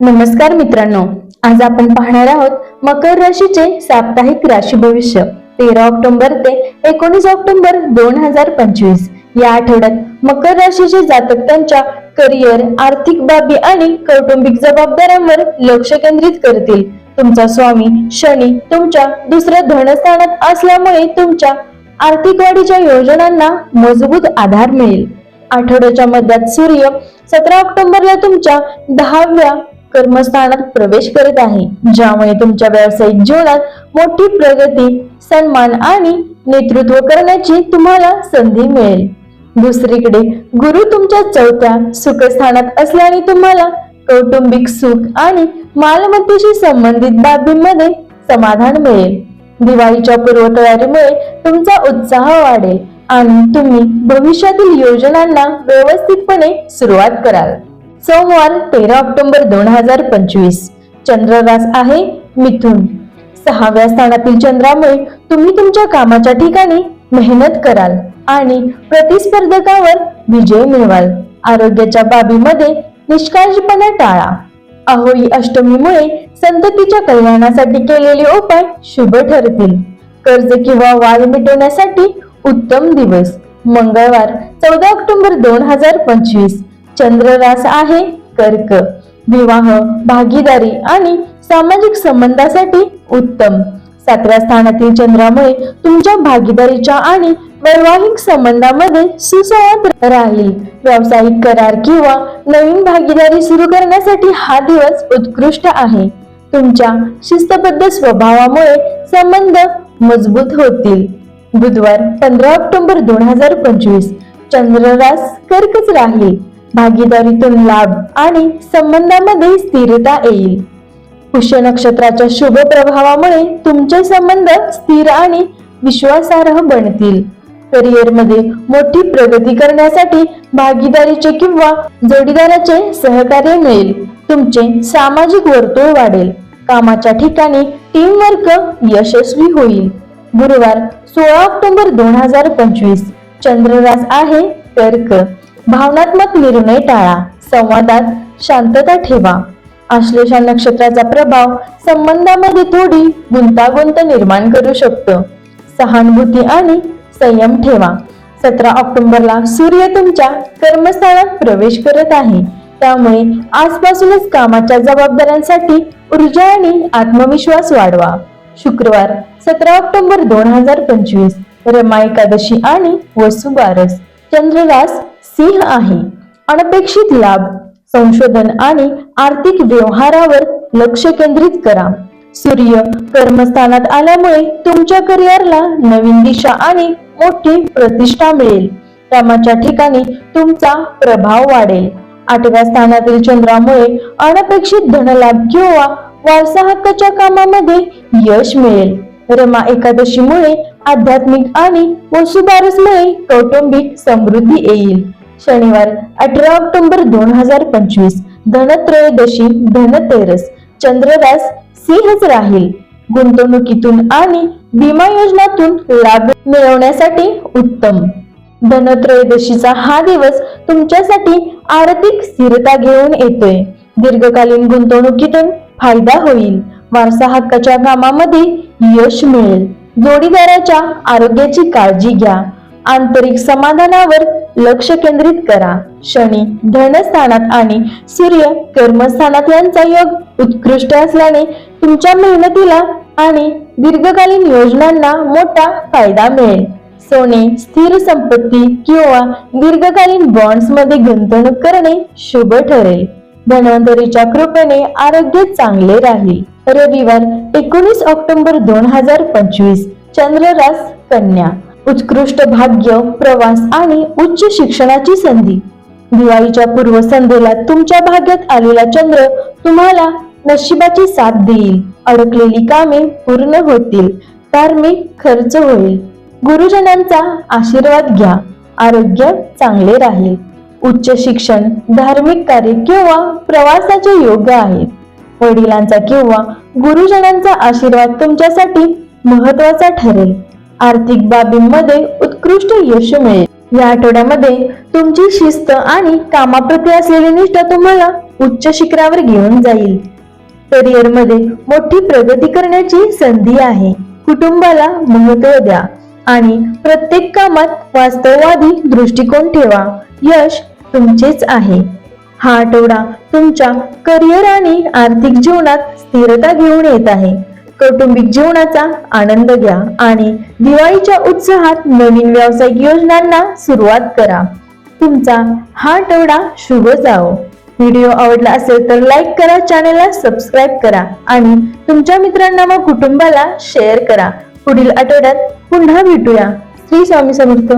नमस्कार मित्रांनो आज आपण पाहणार आहोत मकर राशीचे साप्ताहिक राशी भविष्य तेरा ऑक्टोबर ते एकोणीस ऑक्टोबर दोन हजार पंचवीस. या आठवड्यात मकर राशीचे जातक त्यांच्या करिअर आर्थिक बाबी आणि कौटुंबिक जबाबदाऱ्यांवर लक्ष केंद्रित करतील. तुमचा स्वामी शनी तुमच्या दुसऱ्या धनस्थानात असल्यामुळे तुमच्या आर्थिक वाढीच्या योजनांना मजबूत आधार मिळेल. आठवड्याच्या मध्यात सूर्य सतरा ऑक्टोबरला तुमच्या दहाव्या कर्मस्थानात प्रवेश करत आहे ज्यामुळे तुमच्या व्यावसायिक जीवनात मोठी प्रगती सन्मान आणि नेतृत्व करण्याची तुम्हाला संधी मिळेल. दुसरीकडे गुरु तुमच्या चौथ्या सुखस्थानात असल्याने तुम्हाला कौटुंबिक सुख आणि मालमत्तेशी संबंधित बाबींमध्ये समाधान मिळेल. दिवाळीच्या पूर्वतयारीमुळे तुमचा उत्साह वाढेल आणि तुम्ही भविष्यातील योजनांना व्यवस्थितपणे सुरुवात कराल. सोमवार तेरा ऑक्टोबर दोन हजार पंचवीस. चंद्ररास आहे मिथुन. सहाव्या स्थानातील चंद्रामुळे तुम्ही तुमच्या कामाच्या ठिकाणी मेहनत कराल आणि प्रतिस्पर्धकावर विजय मिळवाल. आरोग्याच्या बाबीमध्ये निष्काळजीपणा टाळा. अहोई अष्टमीमुळे संततीच्या कल्याणासाठी केलेले उपाय शुभ ठरतील. कर्ज किंवा वाद मिटवण्यासाठी उत्तम दिवस. मंगळवार चौदा ऑक्टोबर दोन हजार पंचवीस. चंद्ररास आहे कर्क. विवाह भागीदारी आणि सामाजिक संबंधासाठी उत्तम. सातव्या स्थानातील चंद्रामुळे तुमच्या भागीदारीच्या आणि वैवाहिक संबंधामध्ये सुसंवाद राहील. व्यावसायिक करार किंवा नवीन भागीदारी सुरू करण्यासाठी हा दिवस उत्कृष्ट आहे. तुमच्या शिस्तबद्ध स्वभावामुळे संबंध मजबूत होतील. बुधवार पंधरा ऑक्टोबर दोन हजार पंचवीस. चंद्ररास कर्कच राहील. भागीदारीतून लाभ आणि संबंधामध्ये स्थिरता येईल. पुष्य नक्षत्राच्या शुभ प्रभावामुळे तुमचे संबंध स्थिर आणि विश्वासार्ह बनतील. करिअरमध्ये मोठी प्रगती करण्यासाठी भागीदारीचे किंवा जोडीदाराचे सहकार्य मिळेल. तुमचे सामाजिक वर्तुळ वाढेल. कामाच्या ठिकाणी टीम वर्क यशस्वी होईल. गुरुवार सोळा ऑक्टोबर दोन हजार पंचवीस. चंद्ररास आहे कर्क भावनात्मक निर्णय टाळा. संवादात शांतता ठेवा. आश्लेषण नक्षत्राचा प्रभाव संबंधामध्ये थोडी गुंतागुंत निर्माण करू शकतो. सहानुभूती आणि संयम ठेवा. सतरा ऑक्टोबरला सूर्य तुमच्या कर्मस्थानात प्रवेश करत आहे. त्यामुळे आजपासूनच कामाच्या जबाबदाऱ्यांसाठी ऊर्जा आणि आत्मविश्वास वाढवा. शुक्रवार सतरा ऑक्टोबर दोन हजार पंचवीस. रमा एकादशी आणि वसुबारस. चंद्ररास सिंह आहे. अनपेक्षित लाभ संशोधन आणि आर्थिक व्यवहारावर लक्ष केंद्रित करा. सूर्य कर्मस्थानात आल्यामुळे तुमच्या करिअरला नवीन दिशा आणि मोठी प्रतिष्ठा मिळेल. कामाच्या ठिकाणी तुमचा प्रभाव वाढेल. आठव्या स्थानातील चंद्रामुळे अनपेक्षित धनलाभ किंवा वारसा हक्काच्या कामामध्ये यश मिळेल. रमा एकादशीमुळे आध्यात्मिक आणि वसुबारसमुळे कौटुंबिक समृद्धी येईल. शनिवार अठरा ऑक्टोबर दोन हजार पंचवीस धनत्रयोदशी धनतेरस चंद्रदास सिंहच राहील. गुंतवणुकीतून आणि विमा योजनातून लाभ मिळवण्यासाठी उत्तम. धनत्रयोदशीचा हा दिवस तुमच्यासाठी आर्थिक स्थिरता घेऊन येतोय. दीर्घकालीन गुंतवणुकीतून फायदा होईल. वारसा हक्काच्या कामामध्ये यश मिळेल. जोडीदाराच्या आरोग्याची काळजी घ्या. आंतरिक समाधानावर लक्ष केंद्रित करा. शनी धनस्थानात आणि सूर्य कर्मस्थानात यांचा योग उत्कृष्ट असल्याने तुमच्या मेहनतीला आणि दीर्घकालीन योजनांना मोठा फायदा मिळेल. सोने स्थिर संपत्ती किंवा दीर्घकालीन बॉन्ड्समध्ये गुंतवणूक करणे शुभ ठरेल. धन्वंतरीच्या कृपेने आरोग्य चांगले राहील. रविवार एकोणीस ऑक्टोबर दोन हजार पंचवीस चंद्ररास कन्या उत्कृष्ट भाग्य प्रवास आणि उच्च शिक्षणाची संधी. दिवाळीच्या पूर्वसंध्येला तुमच्या भाग्यात आलेला चंद्र तुम्हाला नशिबाची साथ देईल. अडकलेली कामे पूर्ण होतील. धार्मिक खर्च होईल. गुरुजनांचा आशीर्वाद घ्या. आरोग्य चांगले राहील. उच्च शिक्षण धार्मिक कार्य किंवा प्रवासाचे योग्य आहेत वडिलांचा किंवा गुरुजनांचा आशीर्वाद तुमच्यासाठी महत्त्वाचा ठरेल. आर्थिक बाबींमध्ये उत्कृष्ट यश मिळेल. या आठवड्यामध्ये तुमची शिस्त आणि कामाप्रती असलेली निष्ठा तुम्हाला उच्च शिखरावर घेऊन जाईल. करिअरमध्ये मोठी प्रगती करण्याची संधी आहे. कुटुंबाला महत्त्व द्या आणि प्रत्येक कामात वास्तववादी दृष्टिकोन ठेवा. यश तुमचेच आहे. हा आठवडा तुमच्या करिअर आणि आर्थिक जीवनात स्थिरता घेऊन येत आहे. कौटुंबिक जीवनाचा आनंद घ्या आणि दिवाळीच्या उत्साहात नवीन व्यावसायिक योजनांना सुरुवात करा. तुमचा हा आठवडा शुभ जाओ व्हिडिओ आवडला असेल तर लाईक करा चॅनलला सबस्क्राईब करा आणि तुमच्या मित्रांना व कुटुंबाला शेअर करा. पुढील आठवड्यात पुन्हा भेटूया. श्री स्वामी समर्थ.